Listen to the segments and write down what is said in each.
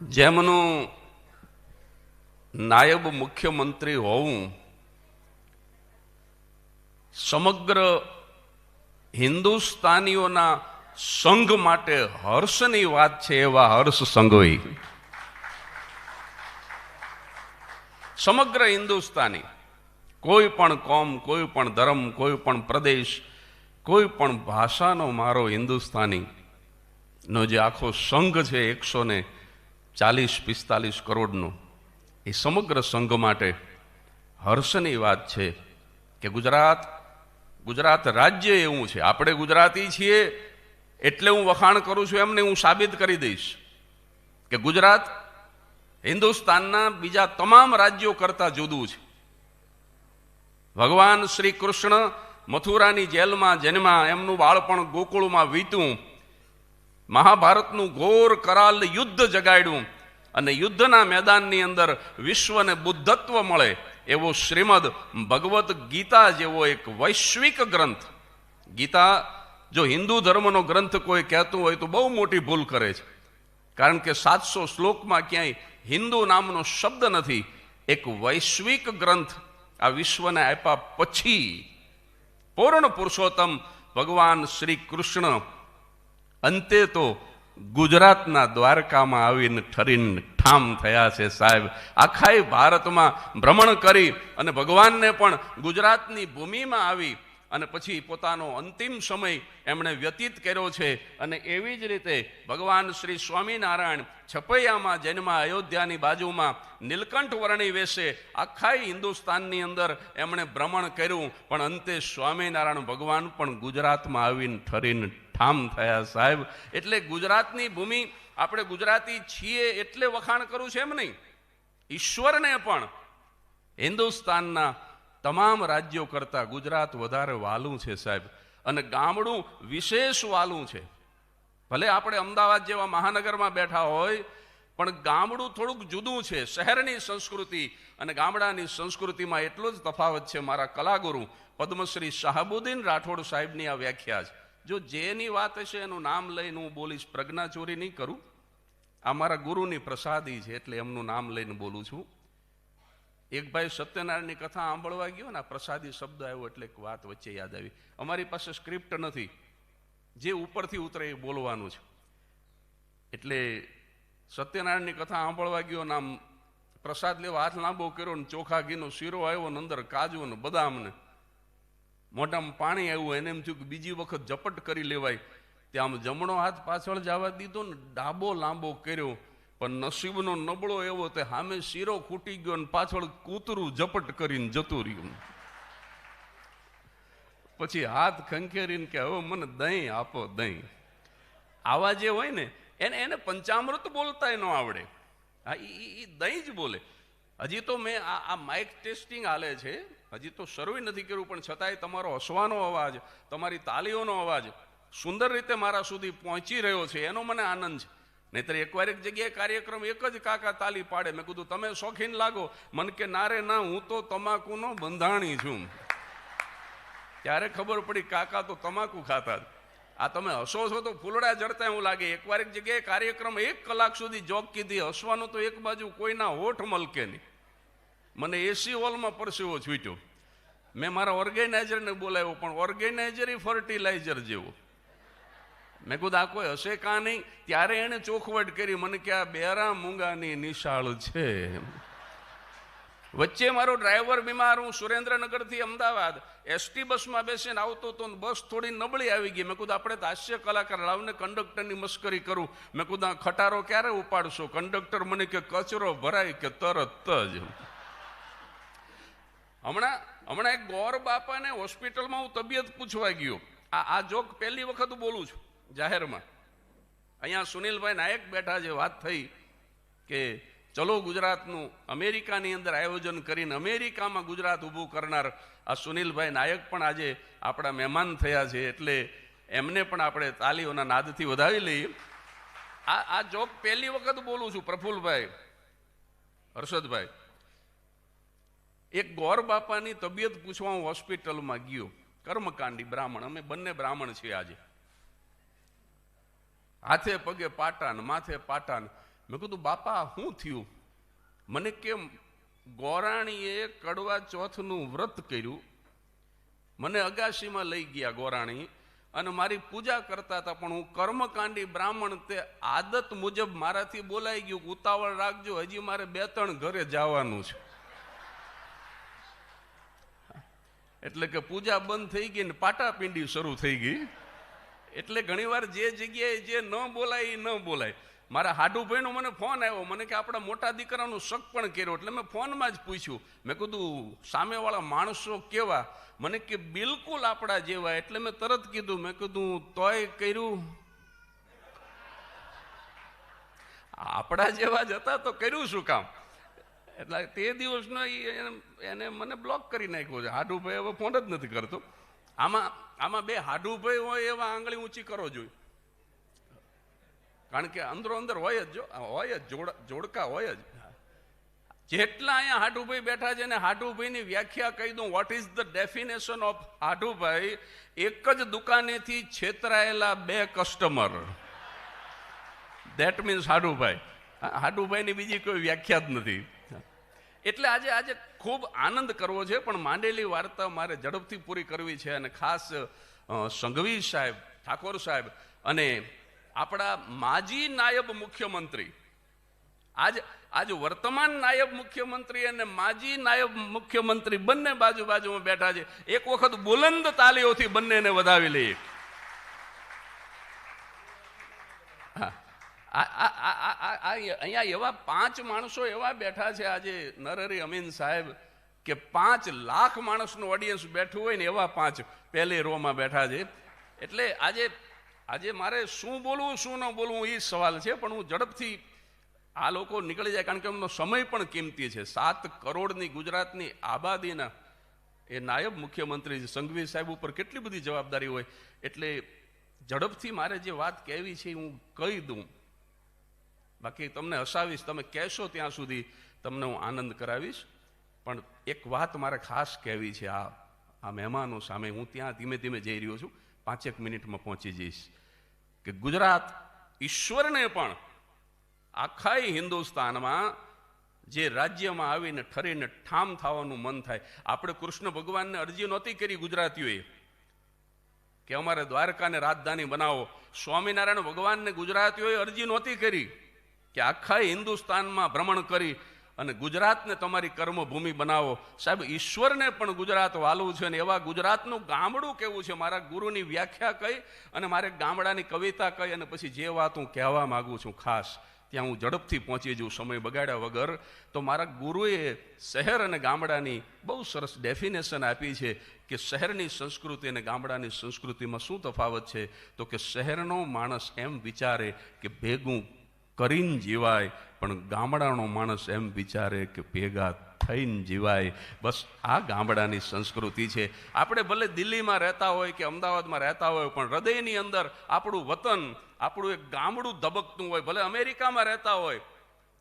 જેમનું નાયબ મુખ્યમંત્રી હોવું સમગ્ર હિન્દુસ્તાનીઓના સંઘ માટે હર્ષની વાત છે એવા હર્ષ સંઘોઈ સમગ્ર હિન્દુસ્તાની, કોઈ પણ કોમ, કોઈ પણ ધર્મ, કોઈ પણ પ્રદેશ, કોઈ પણ ભાષાનો મારો હિન્દુસ્તાની નો જે આખો સંઘ છે એકસો ને ચાલીસ, પિસ્તાલીસ કરોડનું. એ સમગ્ર સંઘ માટે હર્ષની વાત છે કે ગુજરાત ગુજરાત રાજ્ય એવું છે. આપણે ગુજરાતી છીએ એટલે હું વખાણ કરું છું એમને હું સાબિત કરી દઈશ કે ગુજરાત હિન્દુસ્તાનના બીજા તમામ રાજ્યો કરતાં જુદું છે. ભગવાન શ્રી કૃષ્ણ મથુરાની જેલમાં જન્મા એમનું બાળપણ ગોકુળમાં વીતું મહાભારતનું ઘોર કરાલ યુદ્ધ જગાડ્યું અને યુદ્ધના મેદાનની અંદર વિશ્વને બુદ્ધત્વ મળે એવો શ્રીમદ ભગવદ્ ગીતા જેવો એક વૈશ્વિક ગ્રંથ. ગીતા જો હિન્દુ ધર્મનો ગ્રંથ કોઈ કહેતું હોય તો બહુ મોટી ભૂલ કરે છે. કારણ કે સાતસો શ્લોકમાં ક્યાંય હિન્દુ નામનો શબ્દ નથી, એક વૈશ્વિક ગ્રંથ આ વિશ્વને આપ્યા પછી પૂર્ણ પુરુષોત્તમ ભગવાન શ્રી કૃષ્ણ અંતે તો ગુજરાતના દ્વારકામાં આવીને ઠરીને ઠામ થયા છે સાહેબ. આખાય ભારતમાં ભ્રમણ કરી અને ભગવાનને પણ ગુજરાતની ભૂમિમાં આવી અને પછી પોતાનો અંતિમ સમય એમણે વ્યતીત કર્યો છે. અને એવી જ રીતે ભગવાન શ્રી સ્વામિનારાયણ છપૈયામાં જન્મ, અયોધ્યાની બાજુમાં નીલકંઠ વર્ણી વેશે આખાય હિન્દુસ્તાનની અંદર એમણે ભ્રમણ કર્યું. પણ અંતે સ્વામિનારાયણ ભગવાન પણ ગુજરાતમાં આવીને ઠરીને ઠામ થયા, સાહેબ. એટલે ગુજરાતની ભૂમિ, આપણે ગુજરાતી છીએ એટલે વખાણ કરવું છે એમ નહીં. ઈશ્વરને પણ હિન્દુસ્તાનના તમામ રાજ્યો કરતાં ગુજરાત વધારે વાલું છે, સાહેબ. અને ગામડું વિશેષ વાલું છે. ભલે આપણે અમદાવાદ જેવા મહાનગરમાં બેઠા હોય, પણ ગામડું થોડુંક જુદું છે. શહેરની સંસ્કૃતિ અને ગામડાની સંસ્કૃતિમાં એટલો જ તફાવત છે મારા કલાગુરુ, પદ્મશ્રી શાહબુદ્દીન રાઠોડ સાહેબની આ વ્યાખ્યા છે જો જેની વાત હશે એનું નામ લઈને હું બોલીશ પ્રજ્ઞા ચોરી નહીં કરું. આ મારા ગુરુની પ્રસાદી છે એટલે એમનું નામ લઈને બોલું છું. એક ભાઈ સત્યનારાયણની કથા સાંભળવા ગયો ને, આ પ્રસાદી શબ્દ આવ્યો એટલે એક વાત વચ્ચે યાદ આવી. અમારી પાસે સ્ક્રિપ્ટ નથી. જે ઉપરથી ઉતરે એ બોલવાનું છે. એટલે સત્યનારાયણની કથા સાંભળવા ગયો ને આમ પ્રસાદ લેવા હાથ લાંબો કર્યો ને ચોખા ઘીનો શીરો આવ્યો ને અંદર કાજુ ને બદામ ને મોઢામાં પાણી આવ્યું એને એમ થયું કે બીજી વખત ઝપટ કરી લેવાય. ત્યાં આમ જમણો હાથ પાછળ જવા દીધો ને ડાબો લાંબો કર્યો. પણ નસીબનો નબળો એવો તે સામે શીરો ખૂટી ગયો ને પાછળ કૂતરું ઝપટ કરીને જતું રહ્યું. પછી હાથ ખંખેરીને કે, હવે મને દહીં આપો, દહીં. આવા જે હોય ને, એને એને પંચામૃત બોલતાય ન આવડે. હા એ દહીં જ બોલે. હજી તો મેં આ આ માઇક ટેસ્ટિંગ હાલે છે. હજી તો શરૂ નથી કર્યું, પણ છતાંય તમારો હસવાનો અવાજ, તમારી તાલીઓનો અવાજ સુંદર રીતે મારા સુધી પહોંચી રહ્યો છે. એનો મને આનંદ છે. નહીતર એકવાર એક જગ્યાએ કાર્યક્રમ એક જ કાકા તાલી પાડે. મેં કીધું, તમે શોખીન લાગો. મન કે ના રે ના, હું તો તમાકુનો બંધાણી છું. ત્યારે ખબર પડી, કાકા તો તમાકુ ખાતા આ તમે હસો છો તો ફૂલડા જડતા એવું લાગે. એકવાર એક જગ્યાએ કાર્યક્રમ એક કલાક સુધી જોગ કીધી, હસવાનું તો એક બાજુ કોઈના હોઠ મલકે નહીં. મને એસી હોલમાં પરસેવો છૂટ્યો મેં મારા ઓર્ગેનાઇઝરને બોલાવ્યો, પણ ઓર્ગેનાઇઝર એ ફર્ટિલાઇઝર જેવો. મેં કીધું, આ કોઈ હશે કાં નહીં? ત્યારે એણે ચોખવટ કરી, મને કે આ બેરા મૂંગાની નિશાળ છે. વચ્ચે મારો ડ્રાઈવર બીમાર, હું સુરેન્દ્રનગરથી અમદાવાદ. એસટી બસમાં બેસીને આવતો તો બસ થોડી નબળી આવી ગઈ. મેં કીધું, આપણે હાસ્ય કલાકાર લાવને કંડક્ટરની મસ્કરી કરું. મેં કીધું ખટારો ક્યારે ઉપાડશો? કંડક્ટર મને કે, કચરો ભરાય કે તરત જ. હમણાં હમણાં એક ગોર બાપાને હોસ્પિટલમાં હું તબિયત પૂછવા ગયો. આ આ જોક પહેલી વખત બોલું છું, જાહેરમાં. અહીંયા સુનિલભાઈ નાયક બેઠા છે, વાત થઈ કે ચલો ગુજરાતનું અમેરિકાની અંદર આયોજન કરીને અમેરિકામાં ગુજરાત ઊભું કરનાર આ સુનિલભાઈ નાયક પણ આજે આપણા મહેમાન થયા છે એટલે એમને પણ આપણે તાલીઓના નાદથી વધાવી લઈએ. આ આ જોક પહેલી વખત બોલું છું, પ્રફુલભાઈ, હર્ષદભાઈ. એક ગોર બાપાની તબિયત પૂછવા હું હોસ્પિટલમાં ગયો, કર્મકાંડી બ્રાહ્મણ, અમે બંને બ્રાહ્મણ છીએ આજે. હાથે પગે પાટાન, માથે પાટાન મેં કીધું, બાપા, શું થયું? મને કેમ ગોરાણીએ કડવા ચોથનું વ્રત કર્યું. મને અગાશીમાં લઈ ગયા ગોરાણી અને મારી પૂજા કરતા હતા, પણ હું કર્મકાંડી બ્રાહ્મણ તે આદત મુજબ મારાથી બોલાઈ ગયું ઉતાવળ રાખજો, હજી મારે બે ત્રણ ઘરે જવાનું છે. એટલે કે પૂજા બંધ થઈ ગઈ ને પાટાપિંડી શરૂ થઈ ગઈ. એટલે ઘણીવાર જે જગ્યાએ જે ન બોલાય એ ન બોલાય. મારા હાડુભાઈનો મને ફોન આવ્યો. મને કે આપણા મોટા દીકરાનું શક પણ કર્યો. એટલે મેં ફોનમાં જ પૂછ્યું. મેં કીધું, સામેવાળા માણસો કેવા? મને કે, બિલકુલ આપણા જેવા. એટલે મેં તરત કીધું. મેં કીધું તોય કર્યું. આપણા જેવા જ હતા તો કર્યું શું કામ? એટલે તે દિવસનો એને મને બ્લોક કરી નાખ્યો છે. હાડુભાઈ હવે ફોન જ નથી કરતો. આમાં આમાં બે હાડુભાઈ હોય એવા આંગળી ઊંચી કરો જોઈએ કારણ કે અંદરો અંદર હોય જ જો હોય જ, જોડ, જોડકા હોય જ. જેટલા અહીંયા હાડુભાઈ બેઠા છે ને હાડુભાઈની વ્યાખ્યા કહી દઉં what is the definition of Hadubhai? એક જ દુકાનેથી છેતરાયેલા બે કસ્ટમર દેટ મીન્સ હાડુભાઈ. હાડુભાઈની બીજી કોઈ વ્યાખ્યા જ નથી. એટલે આજે આજે ખૂબ આનંદ કરવો છે, પણ માંડેલી વાર્તા મારે ઝડપથી પૂરી કરવી છે અને ખાસ સંઘવી સાહેબ, ઠાકોર સાહેબ અને આપણા માજી નાયબ મુખ્યમંત્રી, આજ આજ વર્તમાન નાયબ મુખ્યમંત્રી અને માજી નાયબ મુખ્યમંત્રી બંને બાજુ બાજુમાં બેઠા છે. એક વખત બુલંદ તાલીઓથી બંનેને વધાવી લઈએ. અહીંયા એવા પાંચ માણસો એવા બેઠા છે આજે નરહરી અમીન સાહેબ કે પાંચ લાખ માણસનું ઓડિયન્સ બેઠું હોય ને એવા પાંચ પહેલી રોમાં બેઠા છે. એટલે આજે આજે મારે શું બોલવું, શું ન બોલવું એ સવાલ છે, પણ હું ઝડપથી આ લોકો નીકળી જાય, કારણ કે એમનો સમય પણ કિંમતી છે. સાત કરોડની ગુજરાતની આબાદીના એ નાયબ મુખ્યમંત્રી સંઘવી સાહેબ ઉપર કેટલી બધી જવાબદારી હોય. એટલે ઝડપથી મારે જે વાત કહેવી છે હું કહી દઉં. બાકી તમને હસાવીશ, તમે કહેશો ત્યાં સુધી, તમને હું આનંદ કરાવીશ. પણ એક વાત મારે ખાસ કહેવી છે, આ આ મહેમાનો સામે હું ત્યાં ધીમે ધીમે જઈ રહ્યો છું. પાંચેક મિનિટમાં પહોંચી જઈશ. કે ગુજરાત ઈશ્વરને પણ આખા હિન્દુસ્તાનમાં જે રાજ્યમાં આવીને ઠરીને ઠામ થવાનું મન થાય. આપણે કૃષ્ણ ભગવાનને અરજી નહોતી કરી ગુજરાતીઓએ કે અમારે દ્વારકાને રાજધાની બનાવો. સ્વામિનારાયણ ભગવાનને ગુજરાતીઓએ અરજી નહોતી કરી કે આખા હિન્દુસ્તાનમાં ભ્રમણ કરી. અને ગુજરાતને તમારી કર્મભૂમિ બનાવો. સાહેબ, ઈશ્વરને પણ ગુજરાત વાલવું છે અને એવા ગુજરાતનું ગામડું કેવું છે? મારા ગુરુની વ્યાખ્યા કહી અને મારે ગામડાની કવિતા કહી અને પછી જે વાત હું કહેવા માગું છું ખાસ, ત્યાં હું ઝડપથી પહોંચી જઉં સમય બગાડ્યા વગર. તો મારા ગુરુએ શહેર અને ગામડાની બહુ સરસ ડેફિનેશન આપી છે કે શહેરની સંસ્કૃતિ અને ગામડાની સંસ્કૃતિમાં શું તફાવત છે? તો કે શહેરનો માણસ એમ વિચારે કે ભેગું કરીને જીવાય, પણ ગામડાનો માણસ એમ વિચારે કે ભેગા થઈને જીવાય. બસ આ ગામડાની સંસ્કૃતિ છે. આપણે ભલે દિલ્હીમાં રહેતા હોય કે અમદાવાદમાં રહેતા હોય, પણ હૃદયની અંદર આપણું વતન, આપણું એક ગામડું ધબકતું હોય, ભલે અમેરિકામાં રહેતા હોય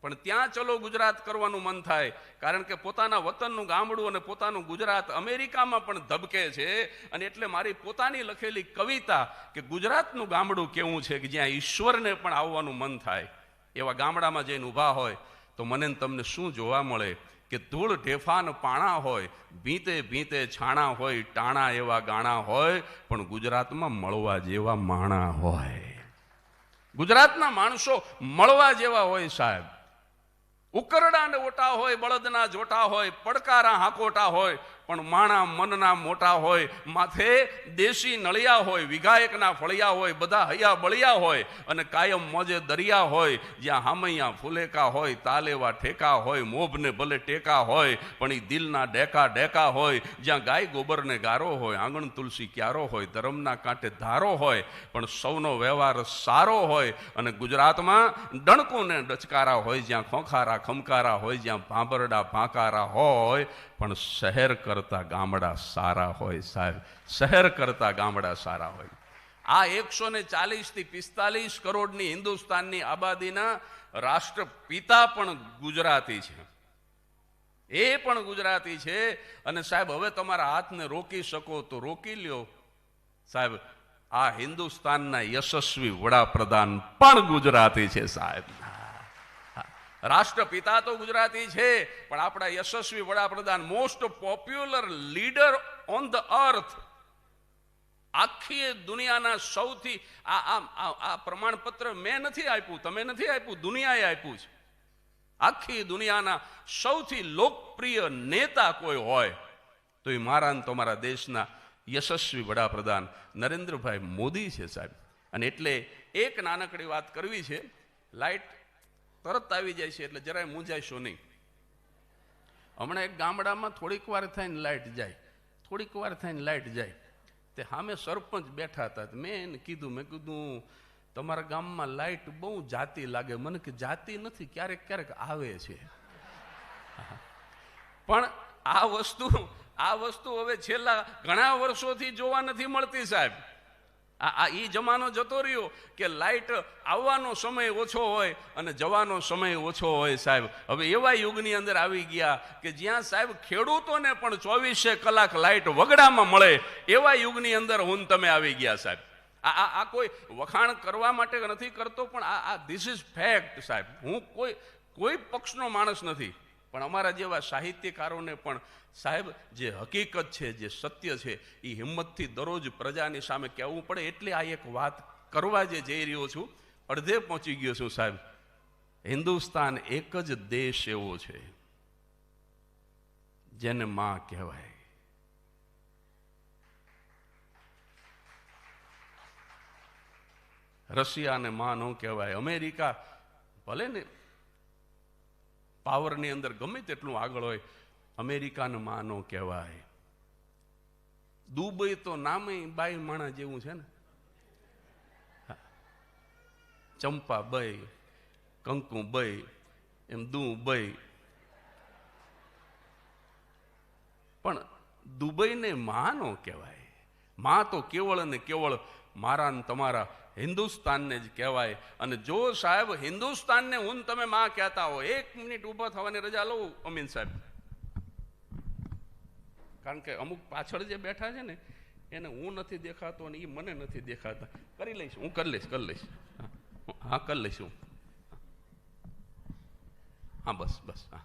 પણ ત્યાં ચલો ગુજરાત કરવાનું મન થાય. કારણ કે પોતાના વતનનું ગામડું અને પોતાનું ગુજરાત અમેરિકામાં પણ ધબકે છે. અને એટલે મારી પોતાની લખેલી કવિતા કે ગુજરાતનું ગામડું કેવું છે કે જ્યાં ઈશ્વરને પણ આવવાનું મન થાય. એવા ગામડામાં જઈને ઊભા હોય તો મને તમને શું જોવા મળે? કે ધૂળ ઢેફાન પાણા હોય, ભીતે ભીતે છાણા હોય, ટાણા એવા ગાણા હોય, પણ ગુજરાતમાં મળવા જેવા માણા હોય. ગુજરાતના માણસો મળવા જેવા હોય સાહેબ. ઉકરડા ને ઓટા હોય બળદના જોટા હોય પડકારા હાકોટા હોય પણ માણા મનના મોટા હોય, માથે દેશી નળિયા હોય, વિઘાયકના ફળિયા હોય, બધા હૈયા બળિયા હોય અને કાયમ મોજે દરિયા હોય, જ્યાં હામૈયા ફુલેકા હોય, તાલેવા ઠેકા હોય, મોભને ભલે ટેકા હોય, પણ એ દિલના ડેકા ડેકા હોય, જ્યાં ગાય ગોબરને ગારો હોય, આંગણ તુલસી ક્યારો હોય, ધરમના કાંઠે ધારો હોય, પણ સૌનો વ્યવહાર સારો હોય અને ગુજરાતમાં ડણકોને ડચકારા હોય, જ્યાં ખોખારા ખમકારા હોય, જ્યાં ભાંભરડા ભાંકારા હોય, પણ શહેર કરતા ગામડા સારા હોય સાહેબ. શહેર કરતાં ગામડા સારા હોય. આ એકસો ને ચાલીસથી પિસ્તાલીસ કરોડની હિન્દુસ્તાનની આબાદીના રાષ્ટ્રપિતા પણ ગુજરાતી છે. એ પણ ગુજરાતી છે અને સાહેબ, હવે તમારા હાથને રોકી શકો તો રોકી લ્યો. સાહેબ, આ હિન્દુસ્તાનના યશસ્વી વડાપ્રધાન પણ ગુજરાતી છે સાહેબ. રાષ્ટ્રપિતા તો ગુજરાતી છે, પણ આપણા યશસ્વી વડાપ્રધાન most popular leader on the earth આખી દુનિયાના સૌથી આ આમ આ- પ્રમાણપત્ર મેં નથી આપ્યું, તમે નથી આપ્યું, દુનિયાએ આપ્યું છે. આખી દુનિયાના સૌથી લોકપ્રિય નેતા કોઈ હોય, તો એ મારા ને તમારા દેશના યશસ્વી વડાપ્રધાન નરેન્દ્રભાઈ મોદી છે સાહેબ. અને એટલે એક નાનકડી વાત કરવી છે, લાઈટ તરત આવી જાય છે એટલે જરાય મૂંઝાઈશો નહીં. હમણાં એક ગામડામાં થોડીક વાર થઈને લાઇટ જાય, થોડીક વાર થઈને લાઇટ જાય. તે સામે સરપંચ બેઠા હતા. મેં એને કીધું, મેં કીધું તમારા ગામમાં લાઇટ બહુ જાતી લાગે. મને કે જાતી નથી, ક્યારેક ક્યારેક આવે છે. પણ આ વસ્તુ આ વસ્તુ હવે છેલ્લા ઘણા વર્ષોથી જોવા નથી મળતી સાહેબ. આ ઈ જમાનો જતો રહ્યો કે લાઇટ આવવાનો સમય ઓછો હોય અને જવાનો સમય ઓછો હોય સાહેબ. હવે એવા યુગની અંદર આવી ગયા કે જ્યાં સાહેબ ખેડૂતોને પણ ચોવીસે કલાક લાઇટ વગડામાં મળે એવા યુગની અંદર હું તમે આવી ગયા સાહેબ. આ આ કોઈ વખાણ કરવા માટે નથી કરતો પણ આ આ ધીસ ઇઝ ફેક્ટ સાહેબ. હું કોઈ કોઈ પક્ષનો માણસ નથી. પણ અમારા જેવા સાહિત્યકારોને પણ સાહેબ, જે હકીકત છે, જે સત્ય છે એ હિંમતથી દરરોજ પ્રજાની સામે કહેવું પડે એટલે આ એક વાત કરવા જે જઈ રહ્યો છું. અડધે પહોંચી ગયો છું સાહેબ. હિન્દુસ્તાન એક જ દેશ એવો છે, જેને માં કહેવાય. રશિયાને માં ન કહેવાય. અમેરિકા ભલે ને પાવરની અંદર ગમે તેટલું આગળ હોય, અમેરિકાનો માં ન કહેવાય. દુબઈ તો નામે બાઈ માણા જેવું છે ને? ચંપા બઈ, કંકુ બઈ, એમ દુ બઈ. પણ દુબઈને માં નો કહેવાય. માં તો કેવળ અને કેવળ મારા ને તમારા હિન્દુસ્તાનને જ કહેવાય. અને જો સાહેબ હિન્દુસ્તાનને હું તમે માં કહેતા હો એક મિનિટ ઊભા થવાની રજા લઉં અમીન સાહેબ. કારણ કે અમુક પાછળ જે બેઠા છે ને એને હું નથી દેખાતો અને એ મને નથી દેખાતા. કરી લઈશ હું કરી લઈશ કરી લઈશ. હા, કરી લઈશ હું. હા બસ બસ હા.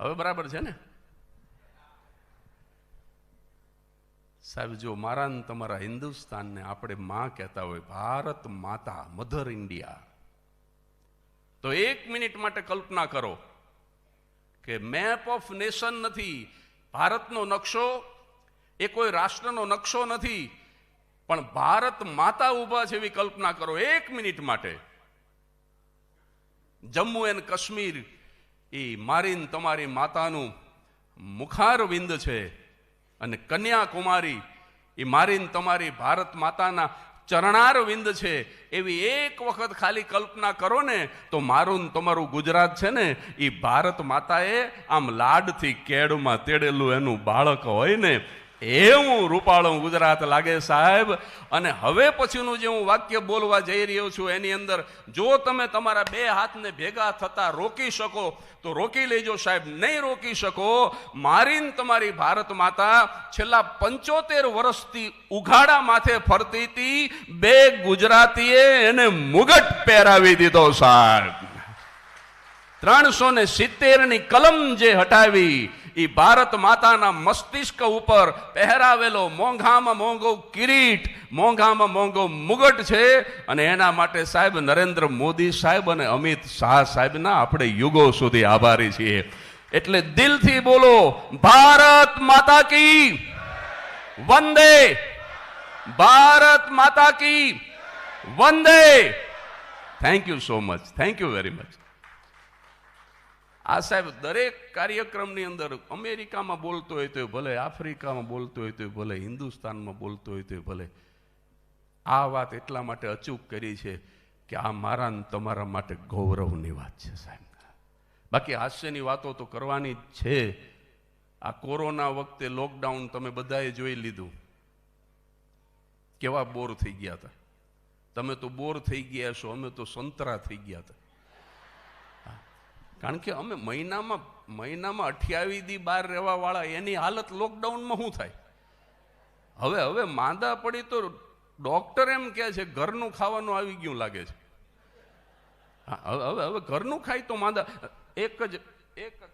હવે બરાબર છે ને? સાહેબ, જો મારા ને તમારા હિન્દુસ્તાનને આપણે માં કહેતા હોય, ભારત માતા, મધર ઇન્ડિયા, તો એક મિનિટ માટે કલ્પના કરો કે મેપ ઓફ નેશન નથી, ભારતનો નકશો, એ કોઈ રાષ્ટ્રનો નકશો નથી, પણ ભારત માતા ઊભા છે એવી કલ્પના કરો એક મિનિટ માટે. જમ્મુ એન્ડ કાશ્મીર એ મારી તમારી માતાનું મુખારવિંદ છે. અને કન્યાકુમારી, એ મારી ને તમારી ભારત માતાના ચરણાર વિંદ છે. એવી એક વખત ખાલી કલ્પના કરો ને, તો મારું ને તમારું ગુજરાત છે ને, એ ભારત માતાએ આમ લાડથી કેડમાં તેડેલું એનું બાળક હોય ને એવું રૂપાળું ગુજરાત લાગે સાહેબ. અને હવે પછીનું જે હું વાક્ય બોલવા જઈ રહ્યો છું, એની અંદર જો તમે તમારા બે હાથને ભેગા થતા રોકી શકો, તો રોકી લેજો સાહેબ. નહીં રોકી શકો, મારીને તમારી ભારત માતા છેલ્લા પંચોતેર વર્ષથી ઉઘાડા માથે ફરતી હતી, બે ગુજરાતીએ એને મુગટ પહેરાવી દીધો સાહેબ. ત્રણસો ને સિત્તેરની કલમ જે હટાવી એ ભારત માતાના મસ્તિષ્ક ઉપર પહેરાવેલો મોંઘામાં મોંઘો કિરીટ, મોંઘામાં મોંઘો મુગટ છે. અને એના માટે સાહેબ નરેન્દ્ર મોદી સાહેબ અને અમિત શાહ સાહેબના આપણે યુગો સુધી આભારી છીએ. એટલે દિલથી બોલો, ભારત માતા કી. વંદે. ભારત માતા કી. વંદે. Thank you so much thank you very much આ સાહેબ દરેક કાર્યક્રમની અંદર અમેરિકામાં બોલતો હોય તો ભલે, આફ્રિકામાં બોલતો હોય તો ભલે, હિન્દુસ્તાનમાં બોલતો હોય તો ભલે. આ વાત એટલા માટે અચૂક કરી છે કે આ મારા તમારા માટે ગૌરવની વાત છે સાહેબ. બાકી હાસ્યની વાતો તો કરવાની જ છે. આ કોરોના વખતે લોકડાઉન તમે બધાએ જોઈ લીધું. કેવા બોર થઈ ગયા હતા? તમે તો બોર થઈ ગયા છો અમે તો સંતરા થઈ ગયા હતા. કારણ કે અમે મહિનામાં મહિનામાં અઠ્યાવીસ દી બહાર રહેવાવાળા, એની હાલત લોકડાઉનમાં શું થાય? હવે હવે માંદા પડી તો ડોક્ટર એમ કહે છે, ઘરનું ખાવાનું આવી ગયું, લાગે છે. હવે હવે ઘરનું ખાય તો માંદા, એક જ એક જ